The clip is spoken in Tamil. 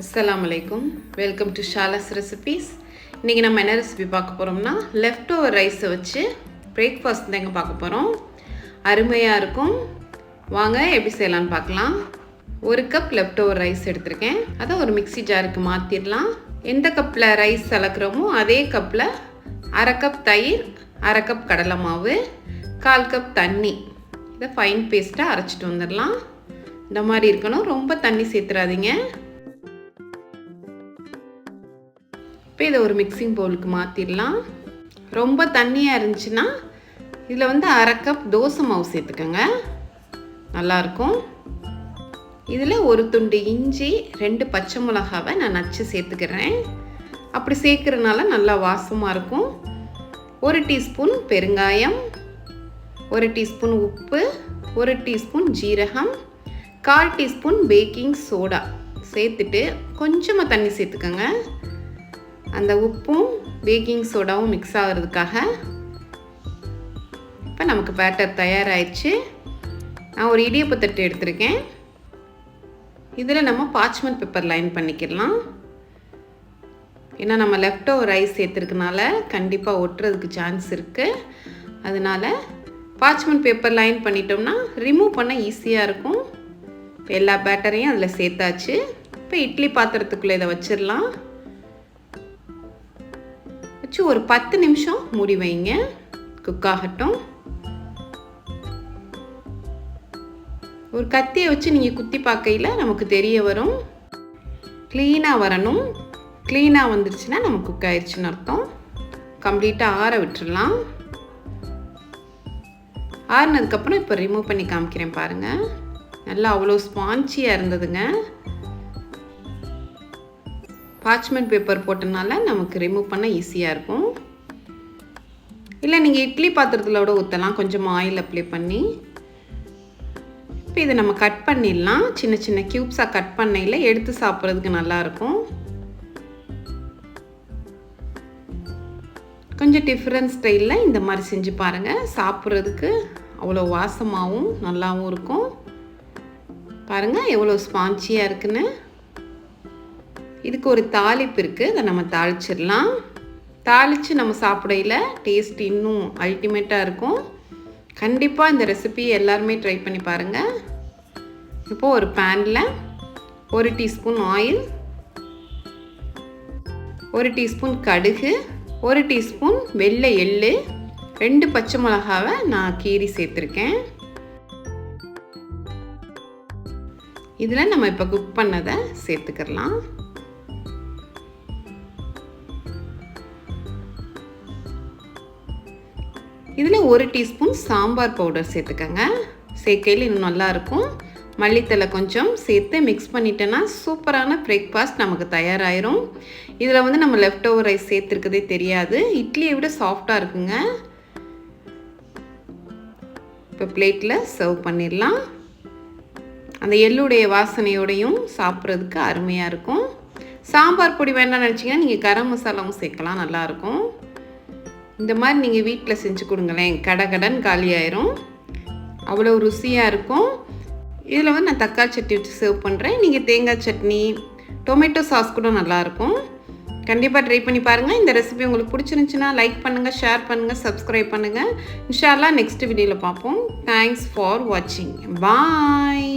அஸ்லாம் வலைக்கும் வெல்கம் டு ஷாலஸ் ரெசிபீஸ் இன்றைக்கி நம்ம என்ன ரெசிபி பார்க்க போகிறோம்னா லெஃப்ட் ஓவர் ரைஸை வச்சு பிரேக்ஃபாஸ்ட் தாங்க பார்க்க போகிறோம் அருமையாக இருக்கும். வாங்க எப்படி செய்யலாம்னு பார்க்கலாம். ஒரு கப் லெஃப்ட் ஓவர் ரைஸ் எடுத்திருக்கேன். அதை ஒரு மிக்ஸி ஜாருக்கு மாற்றிடலாம் எந்த கப்பில் ரைஸ் கலக்கிறோமோ அதே கப்பில் அரை கப் தயிர் அரை கப் கடலை மாவு கால் கப் தண்ணி. இதை ஃபைன் பேஸ்ட்டாக அரைச்சிட்டு வந்துடலாம். இந்த மாதிரி இருக்கணும். ரொம்ப தண்ணி சேர்த்துறாதீங்க. இப்போ இதை ஒரு மிக்சிங் பவுலுக்கு மாற்றிடலாம் ரொம்ப தண்ணியாக இருந்துச்சுன்னா இதில் வந்து அரை கப் தோசை மாவு சேர்த்துக்கோங்க. நல்லாயிருக்கும். இதில் ஒரு துண்டு இஞ்சி ரெண்டு பச்சை மிளகாவை நான் நச்சு சேர்த்துக்கிறேன். அப்படி சேர்க்குறனால நல்லா வாசமாக இருக்கும். ஒரு டீஸ்பூன் பெருங்காயம் ஒரு டீஸ்பூன் உப்பு ஒரு டீஸ்பூன் ஜீரகம் கால் டீஸ்பூன் பேக்கிங் சோடா. சேர்த்துட்டு கொஞ்சமாக தண்ணி சேர்த்துக்கோங்க. அந்த உப்பும் பேக்கிங் சோடாவும் மிக்ஸ் ஆகிறதுக்காக இப்போ நமக்கு பேட்டர் தயாராகிடுச்சு நான் ஒரு இடியப்பத்தட்டு எடுத்திருக்கேன். இதில் நம்ம பார்ச்மெண்ட் பேப்பர் லைன் பண்ணிக்கிடலாம். ஏன்னா நம்ம லெஃப்ட் ஓவர் ரைஸ் சேர்த்துருக்கனால கண்டிப்பாக ஒட்டுறதுக்கு சான்ஸ் இருக்குது அதனால் பார்ச்மெண்ட் பேப்பர் லைன் பண்ணிட்டோம்னா ரிமூவ் பண்ண ஈஸியாக இருக்கும். இப்போ எல்லா பேட்டரையும் அதில் சேர்த்தாச்சு. இப்போ இட்லி பாத்திரத்துக்குள்ளே இதை வச்சிடலாம். வச்சு ஒரு பத்து நிமிஷம் மூடி வைங்க. குக் ஆகட்டும். ஒரு கத்தியை வச்சு நீங்கள் குத்தி பார்க்கையில் நமக்கு தெரிய வரும். க்ளீனாக வரணும். க்ளீனாக வந்துருச்சுன்னா நமக்கு குக் ஆயிடுச்சுன்னு அர்த்தம். கம்ப்ளீட்டாக ஆற விட்டுடலாம் ஆறுனதுக்கப்புறம் இப்போ ரிமூவ் பண்ணி காமிக்கிறேன் பாருங்கள் நல்லா அவ்வளோ ஸ்பான்ச்சியாக இருந்ததுங்க. பார்ச்மெண்ட் பேப்பர் போட்டனால நமக்கு ரிமூவ் பண்ண ஈஸியாக இருக்கும். இல்லை நீங்கள் இட்லி பாத்திரத்தில் கூட ஊற்றலாம் கொஞ்சம் ஆயில் அப்ளை பண்ணி. இப்போ இதை நம்ம கட் பண்ணிடலாம். சின்ன சின்ன க்யூப்ஸாக கட் பண்ணையில் எடுத்து சாப்பிட்றதுக்கு நல்லாயிருக்கும் கொஞ்சம் டிஃப்ரெண்ட் ஸ்டைலில் இந்த மாதிரி செஞ்சு பாருங்கள் சாப்பிட்றதுக்கு அவ்வளோ வாசமாகவும் நல்லாவும் இருக்கும். பாருங்கள் எவ்வளோ ஸ்பான்ச்சியாக இருக்குன்னு. இதுக்கு ஒரு தாளிப்பு இருக்குது அதை நம்ம தாளிச்சிடலாம். தாளித்து நம்ம சாப்பிடையில் டேஸ்ட் இன்னும் அல்டிமேட்டாக இருக்கும். கண்டிப்பாக இந்த ரெசிபி எல்லாருமே ட்ரை பண்ணி பாருங்கள் இப்போது ஒரு பேனில் ஒரு டீஸ்பூன் ஆயில் ஒரு டீஸ்பூன் கடுகு ஒரு டீஸ்பூன் வெள்ளை எள்ளு ரெண்டு பச்சை மிளகாவை நான் கீரி சேர்த்துருக்கேன். இதில் நம்ம இப்போ குக் பண்ணதை சேர்த்துக்கிறலாம். இதில் ஒரு டீஸ்பூன் சாம்பார் பவுடர் சேர்த்துக்கங்க. சேர்க்கையில் இன்னும் நல்லாயிருக்கும். மல்லித்தலை கொஞ்சம் சேர்த்து மிக்ஸ் பண்ணிட்டேன்னா சூப்பரான பிரேக்ஃபாஸ்ட் நமக்கு தயாராகிரும் இதில் வந்து நம்ம லெஃப்ட் ஓவர் ரைஸ் சேர்த்துருக்கதே தெரியாது. இட்லியை விட சாஃப்டாக இருக்குங்க. இப்போ பிளேட்டில் சர்வ் பண்ணிடலாம். அந்த எள்ளுடைய வாசனையோடையும் சாப்பிட்றதுக்கு அருமையாக இருக்கும். சாம்பார் பொடி வேண்டாம்னு நினச்சிங்கன்னா நீங்கள் கரம் மசாலாவும் சேர்க்கலாம் நல்லாயிருக்கும். இந்த மாதிரி நீங்கள் வீட்டில் செஞ்சு கொடுங்களேன். கடை கடன் காலி அவ்வளோ ருசியாக இருக்கும். இதில் வந்து நான் தக்காளி சட்னி வச்சு சர்வ் பண்ணுறேன் நீங்கள் தேங்காய் சட்னி டொமேட்டோ சாஸ் கூட நல்லாயிருக்கும் கண்டிப்பாக ட்ரை பண்ணி பாருங்கள் இந்த ரெசிபி உங்களுக்கு பிடிச்சிருந்துச்சின்னா லைக் பண்ணுங்கள் ஷேர் பண்ணுங்கள் சப்ஸ்கிரைப் பண்ணுங்கள் இன்ஷால்லாம் நெக்ஸ்ட் வீடியோவில் பார்ப்போம். தேங்க்ஸ் ஃபார் வாட்சிங் பாய்